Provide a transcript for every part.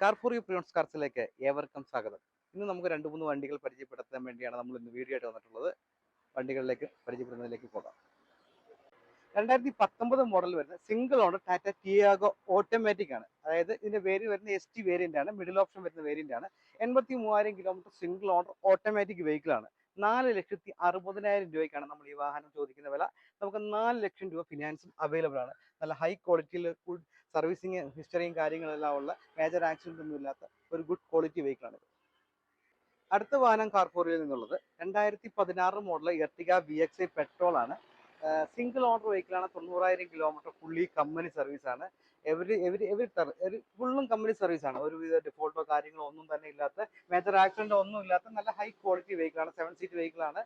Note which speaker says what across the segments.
Speaker 1: Carrefour prions കാർസിലേക്ക് ഏവർക്കും സ്വാഗതം. ഇന്ന് നമുക്ക് രണ്ട് മൂന്ന് വണ്ടികൾ പരിചയപ്പെടുത്താൻ വേണ്ടിയാണ് നമ്മൾ ഇന്ന് വീഡിയോ ആയിട്ട് വന്നിട്ടുള്ളത്. വണ്ടികളിലേക്ക് പരിചയപ്പെടുന്നതിലേക്ക് പോകാം. രണ്ടായിരത്തി പത്തൊമ്പത് മോഡൽ വരുന്ന single owner Tata Tiago automatic ആണ്. അതായത് ഇതിന്റെ വേരി വരുന്ന എസ് ടി വേരിയന്റ് ആണ്. മിഡിൽ ഓപ്ഷൻ വരുന്ന വേരിയന്റ് ആണ്. എൺപത്തി മൂവായിരം kilometre single owner automatic vehicle ആണ്. നാല് ലക്ഷത്തി അറുപതിനായിരം രൂപയ്ക്കാണ് നമ്മൾ ഈ വാഹനം ചോദിക്കുന്ന വില. നമുക്ക് നാല് ലക്ഷം രൂപ ഫിനാൻസും അവൈലബിൾ ആണ്. നല്ല ഹൈ ക്വാളിറ്റിയിൽ സർവീസിങ് ഹിസ്റ്ററിയും കാര്യങ്ങളെല്ലാം ഉള്ള മേജർ ആക്സിഡന്റ് ഒന്നും ഇല്ലാത്ത ഒരു ഗുഡ് ക്വാളിറ്റി വെഹിക്കിൾ ആണ് അടുത്ത വാഹനം കാർപോറിയിൽ നിന്നുള്ളത്. രണ്ടായിരത്തി പതിനാറ് model Ertiga V X I petrol ആണ്. സിംഗിൾ ഓണർ വെഹിക്കിളാണ് തൊണ്ണൂറായിരം കിലോമീറ്റർ ഫുള്ളി കമ്പനി സർവീസ് ആണ്. എവരി എവരി എവരി ഫുള്ളും കമ്പനി സർവീസ് ആണ്. ഒരുവിധ ഡിഫോൾട്ടോ കാര്യങ്ങളോ ഒന്നും തന്നെ ഇല്ലാത്ത മേജർ ആക്സിഡന്റ് ഒന്നും ഇല്ലാത്ത നല്ല ഹൈ ക്വാളിറ്റി വെഹിക്കിൾ ആണ്. സെവൻ സീറ്റ് വെഹിക്കിൾ ആണ്.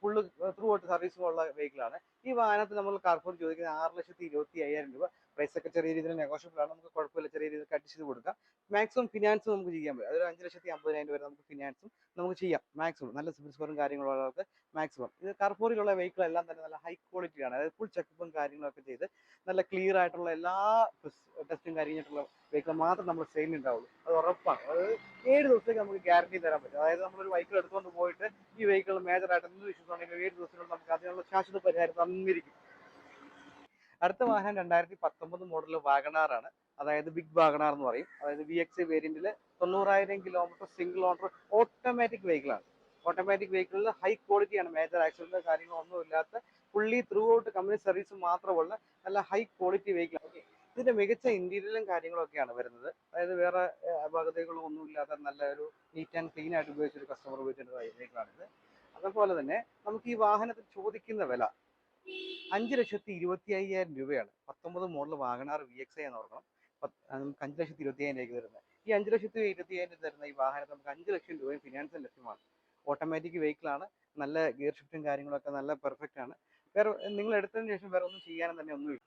Speaker 1: ഫുള്ള് ത്രൂ ഔട്ട് സർവീസും ഉള്ള വെഹിക്കിൾ ആണ്. ഈ വാഹനത്തിൽ നമ്മൾ കാർപോർ ചോദിക്കുന്നത് ആറ് ലക്ഷത്തി ഇരുപത്തി അയ്യായിരം രൂപ. പ്രൈസ് ഒക്കെ ചെറിയ രീതിയിൽ നെഗോഷ്യബിൾ ആണ്. നമുക്ക് കുഴപ്പമില്ല. ചെറിയ രീതിയിൽ കട്ട് ചെയ്ത് കൊടുക്കാം. മാക്സിമം ഫിനാൻസ് നമുക്ക് ചെയ്യാൻ പറ്റും. അതൊരു അഞ്ച് ലക്ഷത്തി അമ്പതിനായിരം വരെ നമുക്ക് ഫിനാൻസും നമുക്ക് ചെയ്യാം. മാക്സിമം നല്ല സിബിൽ സ്കോറും കാര്യങ്ങളും ഉള്ളവർക്ക് മാക്സിമം ഇത് കർപ്പൂരിലുള്ള വെഹിക്കിൾ എല്ലാം തന്നെ നല്ല ഹൈ ക്വാളിറ്റി ആണ്. അതായത് ഫുൾ ചെക്കപ്പും കാര്യങ്ങളൊക്കെ ചെയ്ത് നല്ല ക്ലിയർ ആയിട്ടുള്ള എല്ലാ ടെസ്റ്റും കഴിഞ്ഞിട്ടുള്ള വെഹിക്കിൾ മാത്രം നമ്മൾ സെയിൽ ഉണ്ടാവുള്ളൂ. അത് ഉറപ്പാണ്. അതായത് ഏഴ് ദിവസത്തേക്ക് നമുക്ക് ഗ്യാരണ്ടി തരാൻ പറ്റും. അതായത് നമ്മളൊരു വെഹിക്കിൾ എടുത്തുകൊണ്ട് പോയിട്ട് ഈ വെഹിക്കിൾ മേജർ ആയിട്ട് എന്ത് ഇഷ്യൂസ് ഉണ്ടെങ്കിലും ഏഴ് ദിവസത്തിനുള്ളിൽ നമുക്ക് അതിനുള്ള ശാശ്വത പരിഹാരം തന്നിരിക്കും. അടുത്ത വാഹനം രണ്ടായിരത്തി പത്തൊമ്പത് മോഡൽ ആണ്. അതായത് ബിഗ് വാഗണാർ എന്ന് പറയും. അതായത് വി എക്സ് വേരിയന്റിൽ തൊണ്ണൂറായിരം kilometre single owner automatic vehicle ആണ്. ഓട്ടോമാറ്റിക് വെഹിക്കിളിൽ ഹൈ ക്വാളിറ്റി ആണ്. മേജർ ആക്സിഡന്റ് കാര്യങ്ങളൊന്നും ഇല്ലാത്ത fully throughout company service മാത്രമുള്ള നല്ല ഹൈ ക്വാളിറ്റി വെഹിക്കിൾ ആണ്. ഇതിന്റെ മികച്ച ഇന്റീരിയലും കാര്യങ്ങളൊക്കെയാണ് വരുന്നത്. അതായത് വേറെ അപാകതകളോ ഒന്നും ഇല്ലാത്ത നല്ല ഒരു നീറ്റ് ആൻഡ് ക്ലീൻ ആയിട്ട് ഉപയോഗിച്ച ഒരു കസ്റ്റമർ ഉപയോഗിച്ചിട്ടുള്ള വെഹിക്കിളാണിത് അതുപോലെ തന്നെ നമുക്ക് ഈ വാഹനത്തിൽ ചോദിക്കുന്ന വില അഞ്ച് ലക്ഷത്തി ഇരുപത്തി അയ്യായിരം രൂപയാണ്. പത്തൊമ്പത് model wagon R V X I എന്ന് ഓർക്കണം. നമുക്ക് അഞ്ച് ലക്ഷത്തി ഇരുപത്തി അയ്യായിരം രൂപയ്ക്ക് വരുന്നത് ഈ അഞ്ച് ലക്ഷത്തി ഇരുപത്തി അയ്യായിരം തരുന്ന ഈ വാഹനത്തിൽ നമുക്ക് അഞ്ച് ലക്ഷം രൂപയും ഫിനാൻസും ലഭ്യമാണ്. ഓട്ടോമാറ്റിക് വെഹിക്കിളാണ് നല്ല ഗിയർ ഷിഫ്റ്റും കാര്യങ്ങളൊക്കെ നല്ല പെർഫെക്റ്റ് ആണ്. വേറെ നിങ്ങൾ എടുത്തതിന് ശേഷം വേറെ ഒന്നും ചെയ്യാനും തന്നെ ഒന്നുമില്ല.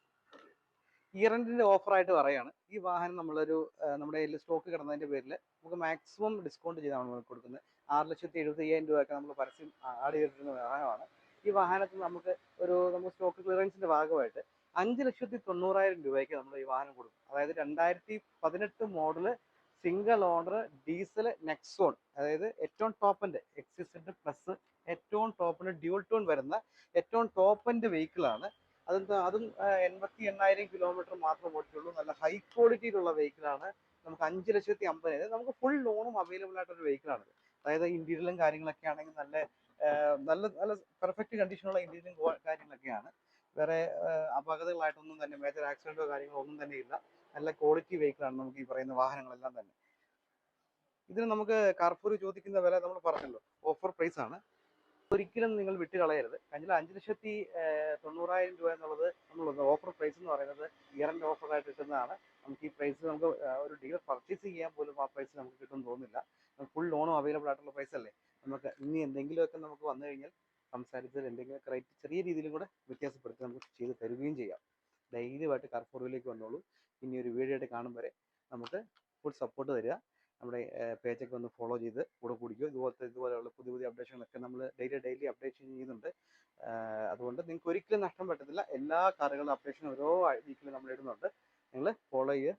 Speaker 1: ഇയറിന്റെ ഓഫറായിട്ട് പറയാണ്. ഈ വാഹനം നമ്മളൊരു നമ്മുടെ കയ്യിൽ സ്റ്റോക്ക് കിടന്നതിന്റെ പേരിൽ നമുക്ക് മാക്സിമം ഡിസ്കൗണ്ട് ചെയ്താണ് നമ്മൾ കൊടുക്കുന്നത്. ആറ് ലക്ഷത്തി എഴുപത്തി അയ്യായിരം രൂപയൊക്കെ നമ്മൾ പരസ്യം ആഡ് ചെയ്തിട്ടുള്ള വാഹനമാണ്. ഈ വാഹനത്തിൽ നമുക്ക് ഒരു നമുക്ക് സ്റ്റോക്ക് ക്ലിയറൻസിന്റെ ഭാഗമായിട്ട് അഞ്ച് ലക്ഷത്തി തൊണ്ണൂറായിരം രൂപയ്ക്ക് നമ്മൾ ഈ വാഹനം കൊടുക്കും. അതായത് രണ്ടായിരത്തി പതിനെട്ട് model single owner diesel Nexon അതായത് ഏറ്റവും ടോപ്പിന്റെ എക്സിസിന്റെ പ്ലസ് ഏറ്റവും ടോപ്പിന്റെ ഡ്യൂൾ ടോൺ വരുന്ന ഏറ്റവും ടോപ്പിന്റെ വെഹിക്കിളാണ് അതെന്താ അതും എൺപത്തി എണ്ണായിരം കിലോമീറ്റർ മാത്രം ഓടിച്ചുള്ളൂ. നല്ല ഹൈ ക്വാളിറ്റിയിലുള്ള വെഹിക്കിളാണ് നമുക്ക് അഞ്ച് ലക്ഷത്തി അമ്പതിനായിരം. നമുക്ക് ഫുൾ ലോണും അവൈലബിൾ ആയിട്ടൊരു വെഹിക്കിളാണ് അതായത് ഇന്റീരിയലും കാര്യങ്ങളൊക്കെ ആണെങ്കിൽ നല്ല നല്ല നല്ല പെർഫെക്റ്റ് കണ്ടീഷനുള്ള എഞ്ചിനും കാര്യങ്ങളൊക്കെയാണ്. വേറെ അപകടങ്ങളായിട്ടൊന്നും തന്നെ മേജർ ആക്സിഡന്റോ കാര്യങ്ങളോ ഒന്നും തന്നെ ഇല്ല. നല്ല ക്വാളിറ്റി വെഹിക്കിളാണ് നമുക്ക് ഈ പറയുന്ന വാഹനങ്ങളെല്ലാം തന്നെ. ഇതിന് നമുക്ക് കാർഫൂർ ചോദിക്കുന്ന വില നമ്മൾ പറഞ്ഞല്ലോ. ഓഫർ പ്രൈസ് ആണ്. ഒരിക്കലും നിങ്ങൾ വിട്ടുകളയരുത്. കഴിഞ്ഞ അഞ്ച് ലക്ഷത്തി തൊണ്ണൂറായിരം രൂപ എന്നുള്ളത് നമ്മൾ ഓഫർ പ്രൈസ് എന്ന് പറയുന്നത് ഇയറിന്റെ ഓഫറായിട്ട് കിട്ടുന്നതാണ്. നമുക്ക് ഈ പ്രൈസ് നമുക്ക് ഒരു ഡീൽ പർച്ചേസ് ചെയ്യാൻ പോലും ആ പ്രൈസ് നമുക്ക് കിട്ടുമെന്ന് തോന്നുന്നില്ല. ഫുൾ ലോണും അവൈലബിൾ ആയിട്ടുള്ള പ്രൈസ് അല്ലേ? നമുക്ക് ഇനി എന്തെങ്കിലുമൊക്കെ നമുക്ക് വന്നു കഴിഞ്ഞാൽ സംസാരിച്ചാൽ എന്തെങ്കിലുമൊക്കെ റേറ്റ് ചെറിയ രീതിയിലും കൂടെ വ്യത്യാസപ്പെടുത്തി നമുക്ക് ചെയ്ത് തരുകയും ചെയ്യാം. ധൈര്യമായിട്ട് കർഫൂറിലേക്ക് വന്നോളൂ. ഇനി ഒരു വീഡിയോ ആയിട്ട് കാണും വരെ നമുക്ക് ഫുൾ സപ്പോർട്ട് തരിക. നമ്മുടെ പേജൊക്കെ ഒന്ന് ഫോളോ ചെയ്ത് കൂടെ കുടിക്കുക ഇതുപോലത്തെ ഇതുപോലെയുള്ള പുതിയ പുതിയ അപ്ഡേഷനൊക്കെ നമ്മൾ ഡെയിലി ഡെയിലി അപ്ഡേഷൻ ചെയ്യുന്നുണ്ട്. അതുകൊണ്ട് നിങ്ങൾക്ക് ഒരിക്കലും നഷ്ടം പറ്റത്തില്ല. എല്ലാ കാറുകളുടെ അപ്ഡേഷൻ ഓരോ വീക്കിലും നമ്മൾ ഇടുന്നുണ്ട്. നിങ്ങൾ ഫോളോ ചെയ്യുക.